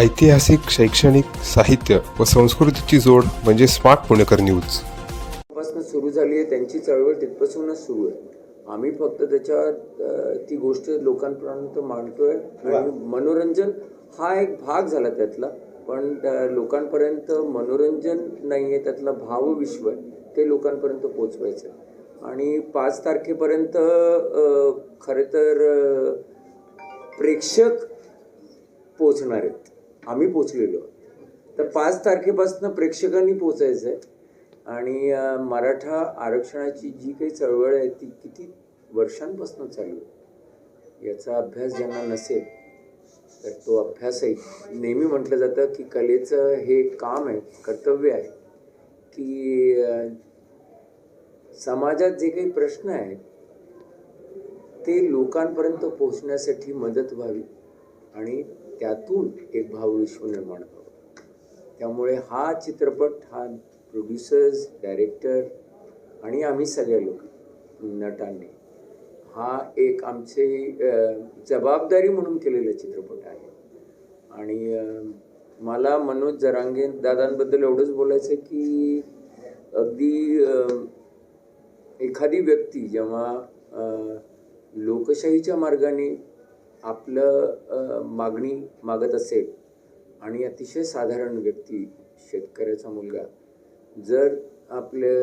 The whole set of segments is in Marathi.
ऐतिहासिक शैक्षणिक साहित्य व संस्कृतीची जोड म्हणजे स्मार्ट पुणेकर न्यूज. सुरू झाली आहे त्यांची चळवळ तिथपासूनच सुरू आहे. आम्ही फक्त त्याच्यात अ, ती गोष्ट लोकांपर्यंत मांडतोय आणि मनोरंजन हा एक भाग झाला त्यातला. पण त्या लोकांपर्यंत मनोरंजन नाही आहे त्यातला भावविश्व आहे ते लोकांपर्यंत पोचवायचं आहे. आणि पाच तारखेपर्यंत खरं तर प्रेक्षक पोचणार आहेत. आम्ही पोचलेलो तर पाच तारखेपासून प्रेक्षकांनी पोचायचं आहे आणि मराठा आरक्षणाची जी काही चळवळ आहे ती किती वर्षांपासून चालू आहे? याचा अभ्यास ज्यांना नसेल तर तो अभ्यास नेहमी म्हटलं जातं की कलेचं हे काम आहे कर्तव्य आहे की समाजात जे काही प्रश्न आहेत ते लोकांपर्यंत पोहोचण्यासाठी मदत व्हावी. आणि त्यातून एक भावविश्व निर्माण करू त्यामुळे हा चित्रपट हा प्रोड्युसर्स डायरेक्टर आणि आम्ही सगळे लोक नटांनी हा एक आमचे जबाबदारी म्हणून केलेला चित्रपट आहे. आणि मला मनोज जरांगे दादांबद्दल एवढंच बोलायचं आहे की अगदी एखादी व्यक्ती जेव्हा लोकशाहीच्या मार्गाने आपलं मागणी मागत असेल आणि अतिशय साधारण व्यक्ती शेतकऱ्याचा मुलगा जर आपले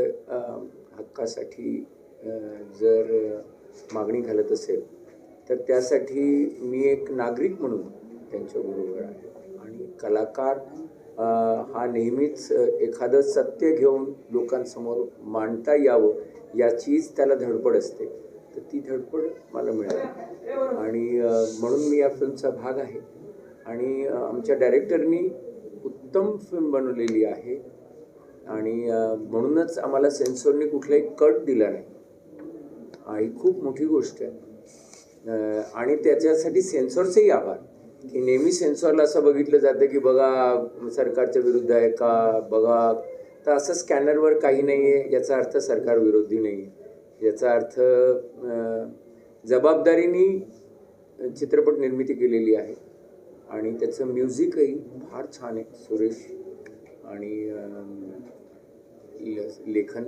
हक्कासाठी जर मागणी घालत असेल तर त्यासाठी मी एक नागरिक म्हणून त्यांच्याबरोबर आहे. आणि कलाकार हा नेहमीच एखादं सत्य घेऊन लोकांसमोर मांडता यावं याचीच त्याला धडपड असते. तर ती धडपड मला मिळाली. आणि म्हणून मी या फिल्मचा भाग आहे. आणि आमच्या डायरेक्टरनी उत्तम फिल्म बनवलेली आहे. आणि म्हणूनच आम्हाला सेन्सॉरने कुठलाही कट दिला नाही. हा ही खूप मोठी गोष्ट आहे. आणि त्याच्यासाठी सेन्सॉरचेही आभार. की नेहमी सेन्सॉरला असं बघितलं जातं की बघा सरकारच्या विरुद्ध आहे का? बघा. तर असं स्कॅनरवर काही नाही आहे याचा अर्थ सरकार विरोधी नाही आहे याचा अर्थ जबाबदारीने चित्रपट निर्मिती केलेली आहे आणि त्याचं म्युझिकही फार छान आहे सुरेश आणि लेखन.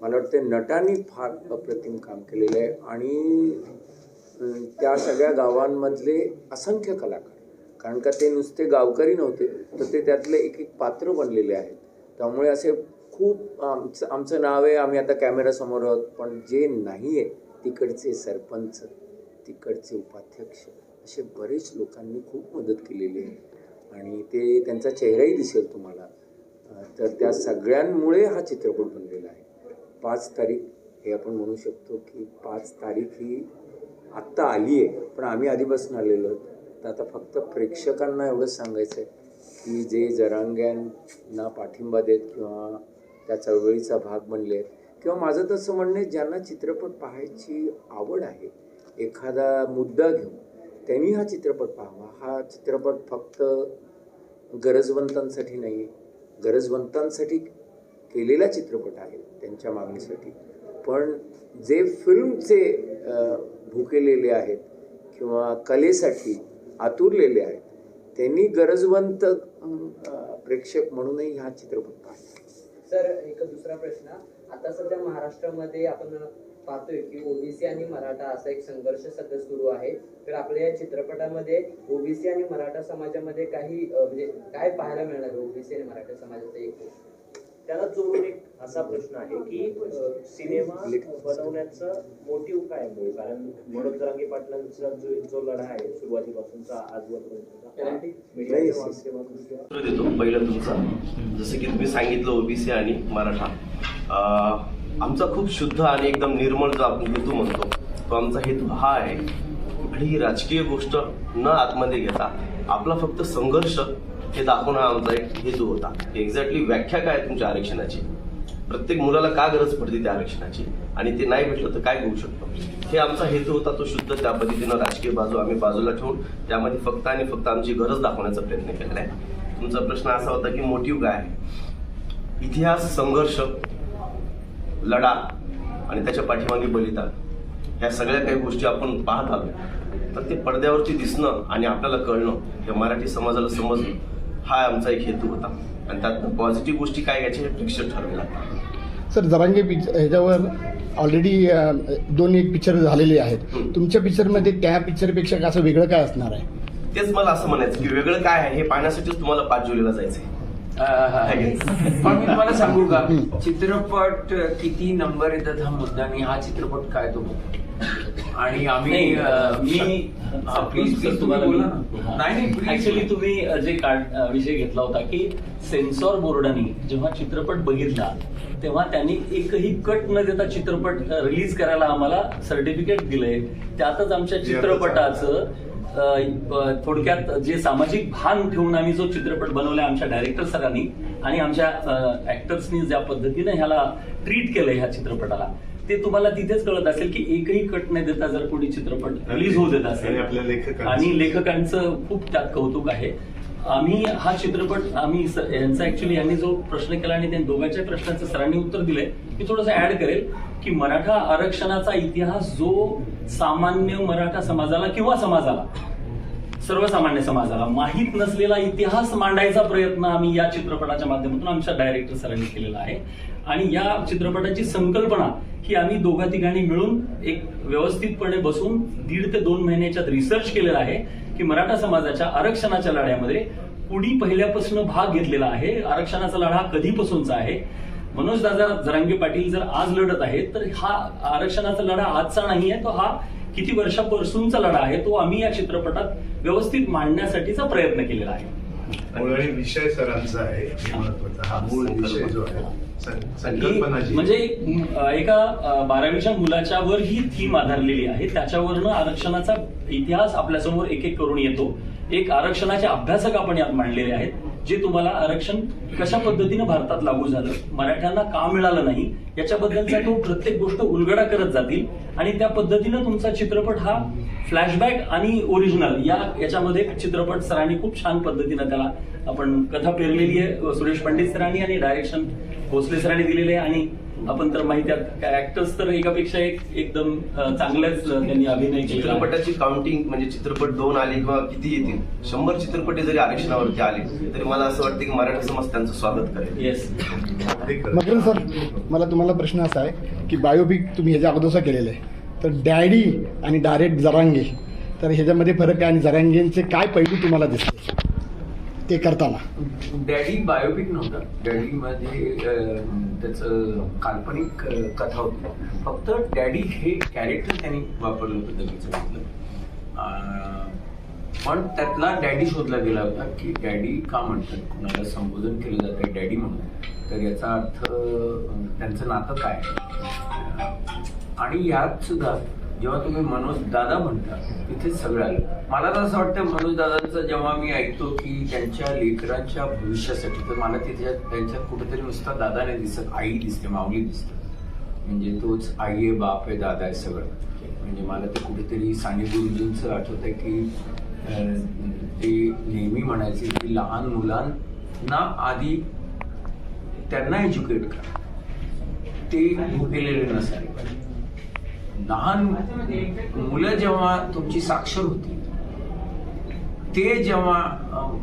मला वाटतं नटांनी फार अप्रतिम काम केलेलं आहे आणि त्या सगळ्या गावांमधले असंख्य कलाकार कारण का ते नुसते गावकरी नव्हते तर ते त्यातले एक एक पात्र बनलेले आहेत. त्यामुळे असे खूप आमचं आमचं नाव आहे आम्ही आता कॅमेरासमोर आहोत पण जे नाही आहे तिकडचे सरपंच तिकडचे उपाध्यक्ष असे बरेच लोकांनी खूप मदत केलेली आहे. आणि ते त्यांचा चेहराही दिसेल तुम्हाला. तर त्या सगळ्यांमुळे हा चित्रपट बनलेला आहे. पाच तारीख हे आपण म्हणू शकतो की पाच तारीख ही आत्ता आली आहे पण आम्ही आधीपासून आलेलो आहोत. तर आता फक्त प्रेक्षकांना एवढंच सांगायचं आहे की जे जरांग्यांना पाठिंबा देत किंवा त्या चळवळीचा भाग बनले आहेत. किंवा माझं तसं म्हणणं आहे ज्यांना चित्रपट पाहायची आवड आहे एखादा मुद्दा घेऊन त्यांनी हा चित्रपट पाहावा. हा चित्रपट फक्त गरजवंतांसाठी नाही आहे गरजवंतांसाठी केलेला चित्रपट आहे त्यांच्या मागणीसाठी. पण जे फिल्मचे भुकेलेले आहेत किंवा कलेसाठी आतुरलेले आहेत त्यांनी गरजवंत प्रेक्षक म्हणूनही हा चित्रपट पाहिला सर एक दुसरा प्रश्न. आता सध्या महाराष्ट्रामध्ये आपण पाहतोय की ओबीसी आणि मराठा असा एक संघर्ष सध्या सुरू आहे. तर आपल्या या चित्रपटामध्ये ओबीसी आणि मराठा समाजामध्ये काही म्हणजे काय पाहायला मिळणार ओबीसी आणि मराठा समाजाचा एक? त्याला जोडून एक असा प्रश्न आहे की सिनेमा बनवण्याचं मोटिव्ह काय आहे मूळ? कारण मनोज जरांगे पाटलांचा जो जो लढा आहे सुरुवातीपासूनचा आजवरपर्यंतचा उत्तर देतो पहिलं तुमचं. जसं की तुम्ही सांगितलं ओबीसी आणि मराठा. आमचा खूप शुद्ध आणि एकदम निर्मळ जो आपण हेतू म्हणतो तो आमचा हेतू हा आहे. कुठलीही राजकीय गोष्ट न आतमध्ये घेता आपला फक्त संघर्ष हे दाखवणं आमचा एक हेतू होता. एक्झॅक्टली व्याख्या काय आहे तुमच्या आरक्षणाची? प्रत्येक मुलाला का गरज पडते त्या आरक्षणाची? आणि ते नाही भेटलं तर काय होऊ शकतं? हे आमचा हेतू होता तो शुद्ध. त्या पद्धतीनं राजकीय बाजू आम्ही बाजूला ठेवून त्यामध्ये फक्त आणि फक्त आमची गरज दाखवण्याचा प्रयत्न केलेला आहे. तुमचा प्रश्न असा होता की मोटिव्ह काय आहे? इतिहास संघर्ष लढा आणि त्याच्या पाठीमागे बलिदान ह्या सगळ्या काही गोष्टी आपण पाहत आलो तर ते पडद्यावरती दिसणं आणि आपल्याला कळणं हे मराठी समाजाला समजणं हा आमचा एक हेतू होता. आणि त्यातनं पॉझिटिव्ह गोष्टी काय घ्यायच्या हे प्रेक्षक लागतात सर जरांगे पिक्चर ह्याच्यावर ऑलरेडी दोन एक पिक्चर झालेले आहेत. हं. तुमच्या पिक्चरमध्ये त्या पिक्चरपेक्षा असं वेगळं काय असणार आहे? तेच मला असं म्हणायचं की वेगळं काय आहे हे पाहण्यासाठीच तुम्हाला पाच जुलैला जायचंय. पण मी तुम्हाला सांगू का चित्रपट किती नंबर येतात हा मुद्दा नाही हा चित्रपट काय तो बघतो. आणि आम्ही नाही, अं, मी हा, प्लीज प्लीज तुम्हाला बोला ना. नाही नाही please. ऍक्च्युली तुम्ही जे कार्ड अ, विषय घेतला होता की सेन्सॉर बोर्डाने जेव्हा चित्रपट बघितला तेव्हा त्यांनी एकही कट न देता चित्रपट रिलीज करायला आम्हाला सर्टिफिकेट दिलंय. त्यातच आमच्या चित्रपटाचं अ, अ, थोडक्यात जे सामाजिक भान ठेवून आम्ही जो चित्रपट बनवलाय आमच्या डायरेक्टर सरांनी आणि आमच्या ऍक्टर्सनी ज्या पद्धतीने ह्याला ट्रीट केलंय ह्या चित्रपटाला ते तुम्हाला तिथेच कळत असेल की एकही कट न देता जर कोणी चित्रपट रिलीज होऊ देत असेल आणि आपल्या लेखकांचं. आणि लेखकांचं खूप त्यात कौतुक आहे आम्ही हा चित्रपट आम्ही यांचा ऍक्च्युली यांनी जो प्रश्न केला आणि त्या दोघांच्या प्रश्नाचं सरांनी उत्तर दिलंय मी थोडंसं ऍड करेल की मराठा आरक्षणाचा इतिहास जो सामान्य मराठा समाजाला किंवा समाजाला सर्वसामान्य समाजाला माहीत नसलेला इतिहास मांडायचा प्रयत्न आम्ही या चित्रपटाच्या माध्यमातून आमच्या डायरेक्टर सरांनी केलेला आहे. आणि या चित्रपटाची संकल्पना ही आम्ही दोघा तिघांनी मिळून एक व्यवस्थितपणे बसून दीड ते दोन महिन्याच्यात रिसर्च केलेला आहे की मराठा समाजाच्या आरक्षणाच्या लढ्यामध्ये कुणी पहिल्यापासून भाग घेतलेला आहे आरक्षणाचा लढा कधीपासूनचा आहे? मनोज दादा जरांगे पाटील जर आज लढत आहेत तर हा आरक्षणाचा लढा आजचा नाही आहे तो हा किती वर्षापासूनचा लढा आहे तो आम्ही या चित्रपटात व्यवस्थित मांडण्यासाठीचा प्रयत्न केलेला आहे. आणि विषय सरांचा आहे महत्त्वाचा हा मूळ विषय जो आहे म्हणजे एक, बारावीच्या मुलाच्या वर ही थीम आधारलेली आहे. त्याच्यावरनं आरक्षणाचा इतिहास आपल्यासमोर एक एक करून येतो. एक आरक्षणाचे अभ्यासक आपण यात मांडलेले आहेत. जे तुम्हाला आरक्षण कशा पद्धतीनं भारतात लागू झालं मराठ्यांना का मिळालं नाही याच्याबद्दलचा तो प्रत्येक गोष्ट उलगडा करत जातील आणि त्या पद्धतीनं तुमचा चित्रपट हा फ्लॅशबॅक आणि ओरिजिनल या याच्यामध्ये चित्रपट सरांनी खूप छान पद्धतीनं त्याला आपण कथा पेरलेली आहे सुरेश पंडित सरांनी आणि डायरेक्शन भोसले सरांनी दिलेले आहे आणि आपण तर माहिती ऍक्टर्स तर एकापेक्षा एक एकदम चांगल्याच त्यांनी अभिनय. चित्रपटाची काउंटिंग म्हणजे चित्रपट दोन आले किंवा किती येतील शंभर चित्रपट जरी आरक्षणावरती आले तरी मला असं वाटतं की मराठी समाज त्यांचं स्वागत करेल येस. मकरन सर मला तुम्हाला प्रश्न असा आहे की बायोपिक तुम्ही ह्याच्या अगोदरचा केलेलं आहे तर डॅडी आणि डायरेक्ट जरांगे तर ह्याच्यामध्ये फरक आहे आणि जरांगेंचे काय पैलू तुम्हाला दिसते ते करताना. डॅडी बायोपिक नव्हतं. डॅडी मध्ये त्याचं काल्पनिक कथा होती. फक्त डॅडी हे कॅरेक्टर त्यांनी वापरलं होतं दगडीचं म्हटलं पण त्यातला डॅडी शोधला गेला होता की डॅडी का म्हणतात? कुणाला संबोधन केलं जातं डॅडी म्हणून. तर याचा अर्थ त्यांचं नातं काय? आणि यात सुद्धा जेव्हा तुम्ही मनोज दादा म्हणता तिथे सगळं आलं. मला तर असं वाटतं मनोज दादांचं जेव्हा मी ऐकतो की त्यांच्या लेकरांच्या भविष्यासाठी तर मला तिथे त्यांच्यात कुठेतरी नुसता दादा नाही दिसत आई दिसते माऊली दिसते. म्हणजे तोच आई आहे बाप आहे दादा आहे सगळं. म्हणजे मला ते कुठेतरी साने गुरुजींचं आठवत आहे की ते नेहमी म्हणायचे की लहान मुलांना आधी त्यांना एज्युकेट करा. ते भुकेलेले नसायला पाहिजे लहान मुलं जेव्हा तुमची साक्षर होती ते जेव्हा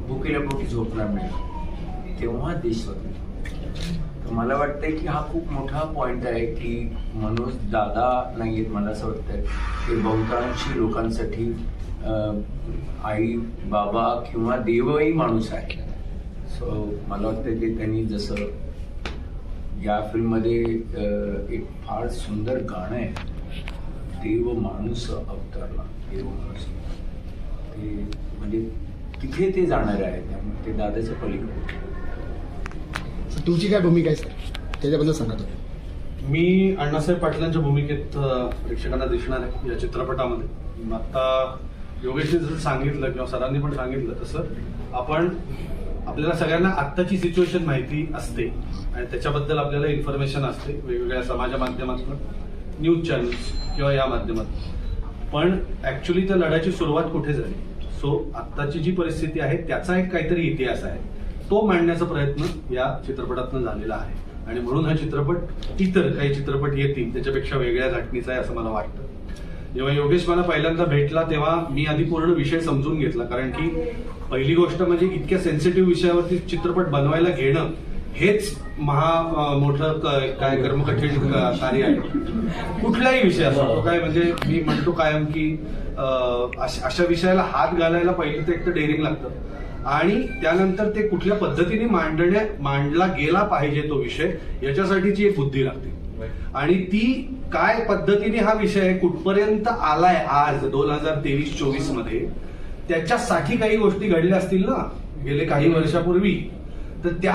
भुकेल्या पोटी झोपणार नाही तेव्हा देश स्वतंत्र मला वाटतंय की हा खूप मोठा पॉइंट आहे की मनोज दादा नाहीयेत मला असं वाटतंय. की बहुतांशी लोकांसाठी आई बाबा किंवा देवही माणूस आहे सो मला वाटतं की त्यांनी जसं या फिल्ममध्ये एक फार सुंदर गाणं आहे देव माणूस अवतारला देव माणूस ते म्हणजे तिथे ते जाणार आहे त्यामुळे ते दादाच्या पलीकडे तुमची काय भूमिका आहे सर? त्याच्याबद्दल सांगा तुम्ही. मी अण्णासाहेब पाटलांच्या भूमिकेत प्रेक्षकांना दिसणार आहे या चित्रपटामध्ये. आता योगेशने जसं सांगितलं किंवा सरांनी पण सांगितलं तसं आपण आपल्याला सगळ्यांना आत्ताची सिच्युएशन माहिती असते आणि त्याच्याबद्दल आपल्याला इन्फॉर्मेशन असते वेगवेगळ्या समाज माध्यमातून. न्यूज चॅनल्स किंवा या माध्यमात. पण ऍक्च्युली त्या लढ्याची सुरुवात कुठे झाली? सो आत्ताची जी परिस्थिती आहे त्याचा एक काहीतरी इतिहास आहे. तो मांडण्याचा प्रयत्न या चित्रपटातून झालेला आहे. आणि म्हणून हा चित्रपट इतर काही चित्रपट येतील त्याच्यापेक्षा वेगळ्या घटनेचा आहे असं मला वाटतं. जेव्हा योगेश मला पहिल्यांदा भेटला तेव्हा मी आधी पूर्ण विषय समजून घेतला. कारण की पहिली गोष्ट म्हणजे इतक्या सेन्सिटिव्ह विषयावरती चित्रपट बनवायला घेणं हेच महा मोठं काय कर्मकठीण कार्य आहे. कुठलाही विषय असतो तो काय म्हणजे मी म्हणतो कायम की अश- अशा विषयाला हात घालायला पहिले तर एक तर डेअरिंग लागतं. आणि त्यानंतर ते कुठल्या पद्धतीने मांडण्या मांडला गेला पाहिजे तो विषय याच्यासाठीची एक बुद्धी लागते. आणि ती काय पद्धतीने हा विषय कुठपर्यंत आलाय आज दोन हजार तेवीस चोवीसमध्ये त्याच्यासाठी काही गोष्टी घडल्या असतील ना गेले काही वर्षापूर्वी. तर त्या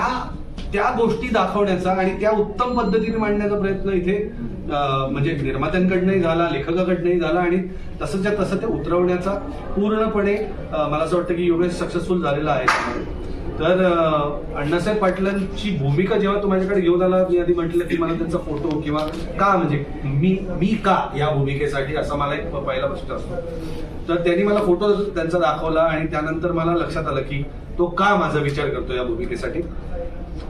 त्या गोष्टी दाखवण्याचा आणि त्या उत्तम पद्धतीने मांडण्याचा प्रयत्न इथे म्हणजे निर्मात्यांकडनंही झाला लेखकाकडनंही झाला आणि तसंच्या तसं ते उतरवण्याचा पूर्णपणे मला असं वाटतं की योगेश सक्सेसफुल झालेला आहे. तर अण्णासाहेब पाटलांची भूमिका जेव्हा तो माझ्याकडे घेऊन आला मी आधी म्हटलं की मला त्यांचा फोटो किंवा का म्हणजे मी मी का या भूमिकेसाठी असा मला एक पहिला प्रश्न असतो. तर त्यांनी मला फोटो त्यांचा दाखवला आणि त्यानंतर मला लक्षात आलं की तो का माझा विचार करतो या भूमिकेसाठी.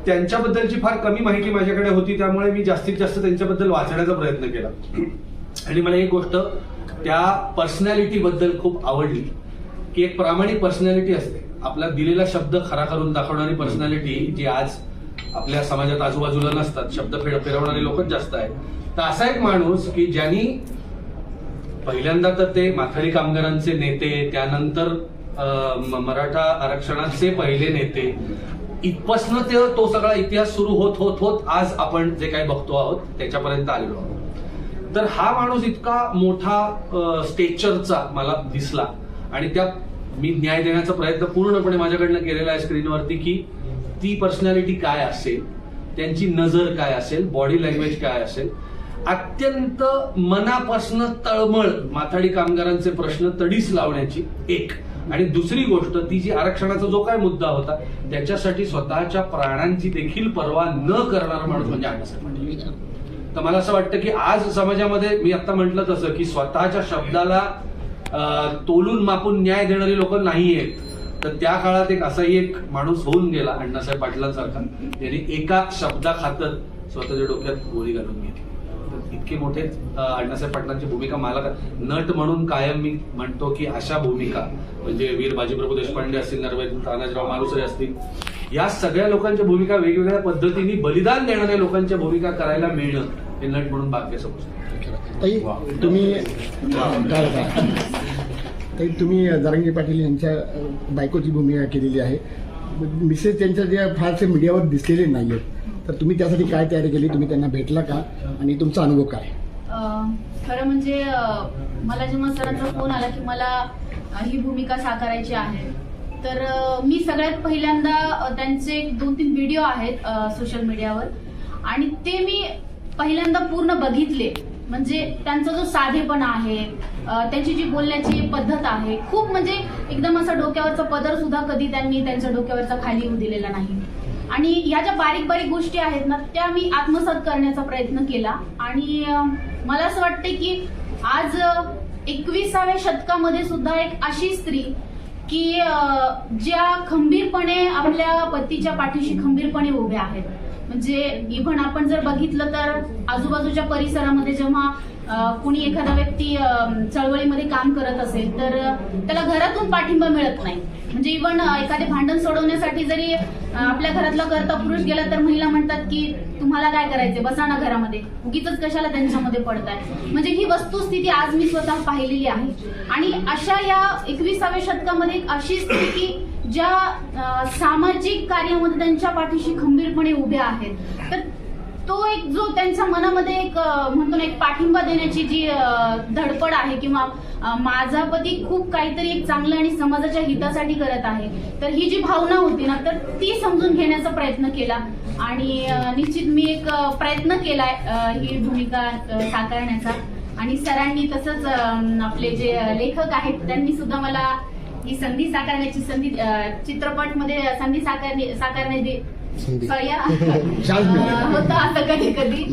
त्यांच्याबद्दलची फार कमी माहिती माझ्याकडे होती त्यामुळे मी जास्तीत जास्त त्यांच्याबद्दल वाचण्याचा प्रयत्न केला. आणि मला एक गोष्ट त्या पर्सनॅलिटी बद्दल खूप आवडली की एक प्रामाणिक पर्सनॅलिटी असते. आपला दिलेला शब्द खरा करून दाखवणारी पर्सनॅलिटी जी आज आपल्या समाजात आजूबाजूला नसतात शब्द फेड फिरवणारे लोकच जास्त आहेत. तर असा एक माणूस की ज्यांनी पहिल्यांदा तर ते माथाडी कामगारांचे नेते त्यानंतर मराठा आरक्षणाचे पहिले नेते इथपासनं ते तो सगळा इतिहास सुरू होत होत होत आज आपण जे काही बघतो आहोत त्याच्यापर्यंत आलेलो आहोत. तर हा माणूस इतका मोठा स्टेचरचा मला दिसला. आणि त्या मी न्याय देण्याचा प्रयत्न पूर्णपणे माझ्याकडनं केलेला आहे स्क्रीनवरती की ती पर्सनॅलिटी काय असेल त्यांची नजर काय असेल बॉडी लँग्वेज काय असेल अत्यंत मनापासून तळमळ माथाडी कामगारांचे प्रश्न तडीस लावण्याची एक आणि दुसरी गोष्ट ती जी आरक्षणाचा जो काय मुद्दा होता त्याच्यासाठी स्वतःच्या प्राणांची देखील पर्वा न करणारा माणूस म्हणजे अण्णासाहेब तर मला असं वाटतं की आज समाजामध्ये मी आता म्हटलं तसं की स्वतःच्या शब्दाला तोलून मापून न्याय देणारी लोक नाही आहेत तर त्या काळात एक असाही एक माणूस होऊन गेला अण्णासाहेब पाटलांसारखा. त्यांनी एका शब्दाखात स्वतःच्या डोक्यात गोळी घालून घेतली. इतके मोठे अण्णासाहेब पाटलांची भूमिका मला नट म्हणून कायम मी म्हणतो की अशा भूमिका म्हणजे वीर बाजीप्रभू देशपांडे असतील नरवेद तानाजीराव मालुसरे असतील या सगळ्या लोकांच्या भूमिका वेगवेगळ्या पद्धतीने बलिदान देणाऱ्या लोकांच्या भूमिका करायला मिळणं हे नट म्हणून भाग्य समजतो तुम्ही ताई तुम्ही जरांगे पाटील यांच्या बायकोची भूमिका केलेली आहे. मिसेस त्यांच्या ज्या फारसे मीडियावर दिसलेले नाही आहेत तर तुम्ही त्यासाठी काय तयारी केली? तुम्ही त्यांना भेटला का? आणि तुमचा अनुभव काय? खरं म्हणजे मला जेव्हा सरांचा फोन आला की मला ही भूमिका साकारायची आहे तर मी सगळ्यात पहिल्यांदा त्यांचे एक दोन तीन व्हिडिओ आहेत सोशल मीडियावर आणि ते मी पहिल्यांदा पूर्ण बघितले. म्हणजे त्यांचा जो साधेपणा आहे त्यांची जी बोलण्याची पद्धत आहे खूप म्हणजे एकदम असा डोक्यावरचा पदर सुद्धा कधी त्यांनी त्यांच्या डोक्यावरचा खाली येऊ दिलेला नाही. आणि ह्या ज्या बारीक बारीक गोष्टी आहेत ना त्या मी आत्मसात करण्याचा प्रयत्न केला. आणि मला असं वाटतं की आज एकविसाव्या शतकामध्ये सुद्धा एक अशी स्त्री की ज्या खंबीरपणे आपल्या पतीच्या पाठीशी खंबीरपणे उभ्या आहेत. म्हणजे इव्हन आपण जर बघितलं तर आजूबाजूच्या परिसरामध्ये जेव्हा कुणी एखादा व्यक्ती चळवळीमध्ये काम करत असेल तर त्याला घरातून पाठिंबा मिळत नाही. म्हणजे इव्हन एखादे भांडण सोडवण्यासाठी जरी आपल्या घरातला करता पुरुष गेला तर महिला म्हणतात की तुम्हाला काय करायचंय? बसा ना घरामध्ये. उगीच कशाला त्यांच्यामध्ये पडताय? म्हणजे ही वस्तुस्थिती आज मी स्वतः पाहिलेली आहे. आणि अशा या एकविसाव्या शतकामध्ये एक अशी स्थिती ज्या सामाजिक कार्यामध्ये त्यांच्या पाठीशी खंबीरपणे उभ्या आहेत तर तो एक जो त्यांच्या मनामध्ये एक म्हणतो ना एक पाठिंबा देण्याची जी धडपड आहे किंवा माझा पती खूप काहीतरी एक चांगलं आणि समाजाच्या हितासाठी करत आहे तर ही जी भावना होती ना तर ती समजून घेण्याचा प्रयत्न केला आणि निश्चित मी एक प्रयत्न केलाय ही भूमिका साकारण्याचा. आणि सरांनी तसंच आपले जे लेखक आहेत त्यांनी सुद्धा मला ही संधी साकारण्याची संधी अं, चित्रपटमध्ये संधी साकारणे साकारण्याची होतं असं कधी कधी.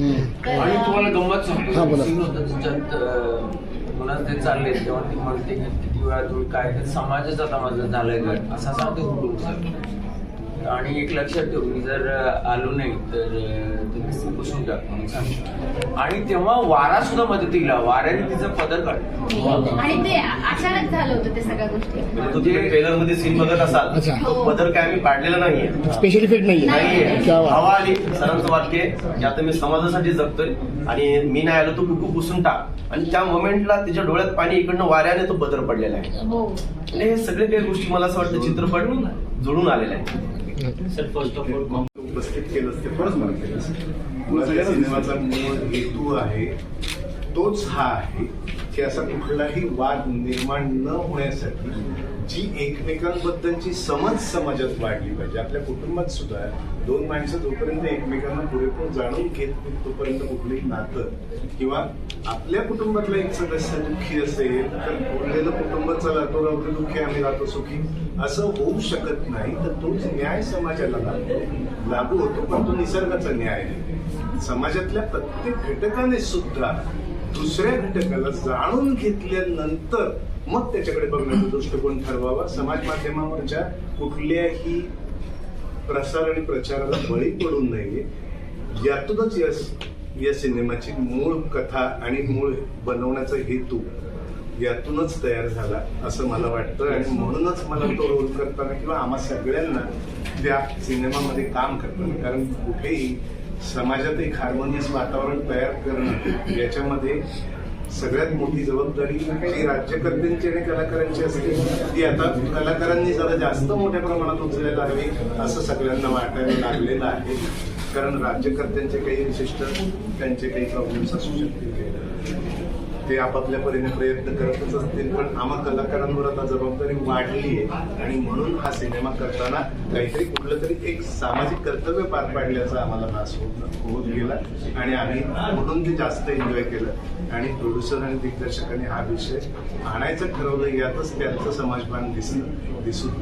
आणि तुम्हाला गंमत हा. सांगतो मला ते चालले तेव्हा ती म्हणते किती वेळा तुम्ही काय ते समाजाचा आता माझं झालंय गट असा सांगते कुटुंब आणि एक लक्षात ठेव मी जर आलो नाही तर तुम्ही बसून घ्या म्हणून सांगितलं आणि तेव्हा वारा सुद्धा मदतीला वाऱ्याने तिचा पदर काढला आणि ते अचानक झालं होतं ते सगळ्या गोष्टी. म्हणजे ट्रेलरमध्ये सीन बघत असाल. तो पदर काय आम्ही पाडलेला नाहीये. स्पेशल इफेक्ट नाही नाहीये. हवा आली सरांचं वाक्य की आता मी समाजासाठी जगतोय आणि मी नाही आलो तो कुकू पुसून टाक. आणि त्या मोमेंटला तिच्या डोळ्यात पाणी इकडनं वाऱ्याने तो बदल पडलेला आहे. हो. हे सगळे काही गोष्टी मला असं वाटतं चित्रपट जुळून आलेला आहे सर फर्स्ट ऑफ ऑल उपस्थित केलं असते बरंच मला केलं सिनेमाचा मूळ हेतू आहे तोच हा आहे. की असा कुठलाही वाद निर्माण न होण्यासाठी जी एकमेकांबद्दलची समज समाजात वाढली पाहिजे. आपल्या कुटुंबात सुद्धा दोन माणसं जोपर्यंत एकमेकांना पुरेपूर जाणून घेत तोपर्यंत कुठलंही नातं किंवा आपल्या कुटुंबातला एक सदस्य दुःखी असेल तर उरलेलं कुटुंब चला तो राहतो दुःखी आम्ही राहतो सुखी. असं होऊ शकत नाही तर तोच न्याय समाजाला लागतो लागू होतो पण तो निसर्गाचा न्याय आहे. समाजातल्या प्रत्येक घटकाने सुद्धा दुसऱ्या घटकाला जाणून घेतल्यानंतर मग त्याच्याकडे बघण्याचा दृष्टिकोन ठरवावा. समाज माध्यमावरच्या कुठल्याही प्रसार आणि प्रचाराला बळी पडू नये यातूनच या या सिनेमाची मूळ कथा आणि मूळ बनवण्याचा हेतू यातूनच तयार झाला असं मला वाटतं. आणि म्हणूनच मला तो रोल करताना किंवा आम्हा सगळ्यांना त्या सिनेमामध्ये काम करताना कारण कुठेही समाजात एक हार्मोनियस वातावरण तयार करणं याच्यामध्ये सगळ्यात मोठी जबाबदारी जी राज्यकर्त्यांची आणि कलाकारांची असते ती आता कलाकारांनी जरा जास्त मोठ्या प्रमाणात उचलायला हवी असं सगळ्यांना वाटायला लागलेलं आहे. कारण राज्यकर्त्यांचे काही विशिष्ट त्यांचे काही प्रॉब्लेम्स असू शकतील. ते आपापल्या परीने प्रयत्न करतच असतील पण आम्हा कलाकारांवर आता जबाबदारी वाढली आहे. आणि म्हणून हा सिनेमा करताना काहीतरी कुठलं तरी एक सामाजिक कर्तव्य पार पाडल्याचा आम्हाला भास होत गेला. आणि आम्ही म्हणून ते जास्त एन्जॉय केलं. आणि प्रोड्युसर आणि दिग्दर्शकांनी हा विषय आणायचं ठरवलं यातच त्यांचं समाजभान दिसलं दिसून